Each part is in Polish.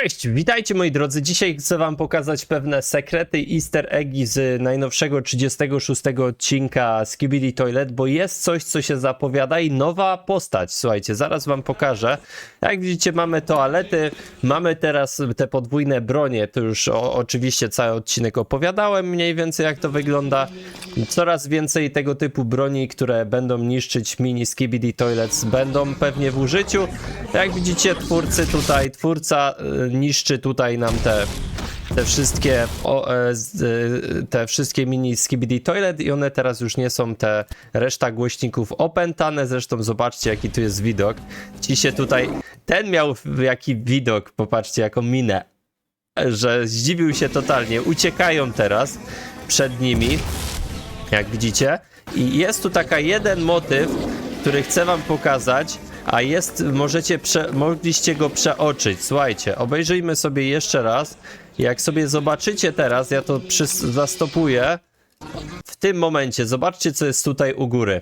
Cześć, witajcie moi drodzy. Dzisiaj chcę wam pokazać pewne sekrety easter eggi z najnowszego 36 odcinka Skibidi Toilet, bo jest coś, co się zapowiada i nowa postać. Słuchajcie, zaraz wam pokażę. Jak widzicie mamy toalety, mamy teraz te podwójne bronie, to już o, oczywiście cały odcinek opowiadałem mniej więcej jak to wygląda. Coraz więcej tego typu broni, które będą niszczyć mini Skibidi Toilets będą pewnie w użyciu. Jak widzicie twórcy tutaj, twórca y, niszczy tutaj nam te te wszystkie, o, e, e, te wszystkie mini Skibidi Toilet i one teraz już nie są te reszta głośników opętane. Zresztą zobaczcie jaki tu jest widok. Ci się tutaj, ten miał jaki widok, popatrzcie jaką minę, że zdziwił się totalnie. Uciekają teraz przed nimi, jak widzicie. I jest tu taka jeden motyw, który chcę wam pokazać, a jest, możecie, prze, mogliście go przeoczyć. Słuchajcie, obejrzyjmy sobie jeszcze raz. Jak sobie zobaczycie teraz, ja to przys- zastopuję. W tym momencie, zobaczcie co jest tutaj u góry.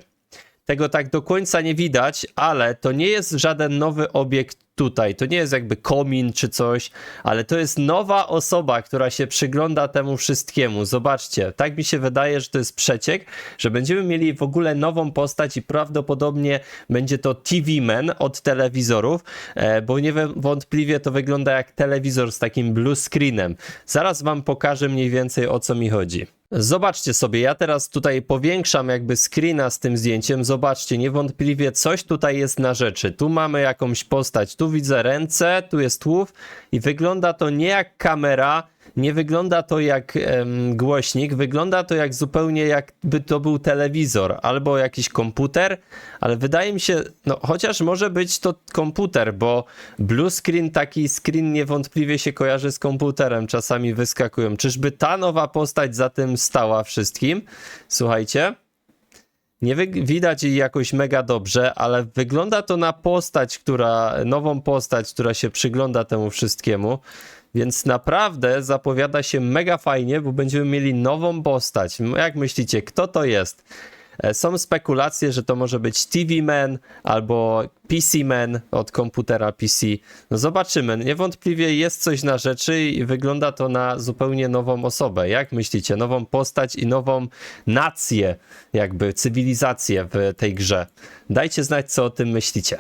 Tego tak do końca nie widać, ale to nie jest żaden nowy obiekt tutaj. To nie jest jakby komin czy coś, ale to jest nowa osoba, która się przygląda temu wszystkiemu. Zobaczcie, tak mi się wydaje, że to jest przeciek, że będziemy mieli w ogóle nową postać i prawdopodobnie będzie to TV Man od telewizorów, e, bo niewątpliwie to wygląda jak telewizor z takim blue screenem. Zaraz wam pokażę mniej więcej o co mi chodzi. Zobaczcie sobie, ja teraz tutaj powiększam jakby screena z tym zdjęciem. Zobaczcie, niewątpliwie coś tutaj jest na rzeczy. Tu mamy jakąś postać, tu widzę ręce, tu jest tułów i wygląda to nie jak kamera, nie wygląda to jak głośnik, wygląda to jak zupełnie jakby to był telewizor albo jakiś komputer, ale wydaje mi się, no chociaż może być to komputer, bo blue screen, taki screen niewątpliwie się kojarzy z komputerem, czasami wyskakują. Czyżby ta nowa postać za tym stała wszystkim? Słuchajcie. Nie widać jej jakoś mega dobrze, ale wygląda to na postać, która, nową postać, która się przygląda temu wszystkiemu. Więc naprawdę zapowiada się mega fajnie, bo będziemy mieli nową postać. Jak myślicie, kto to jest? E, Są spekulacje, że to może być TV Man albo PC Man od komputera PC. No zobaczymy. Niewątpliwie jest coś na rzeczy i wygląda to na zupełnie nową osobę. Jak myślicie? Nową postać i nową nację, jakby cywilizację w tej grze. Dajcie znać, co o tym myślicie.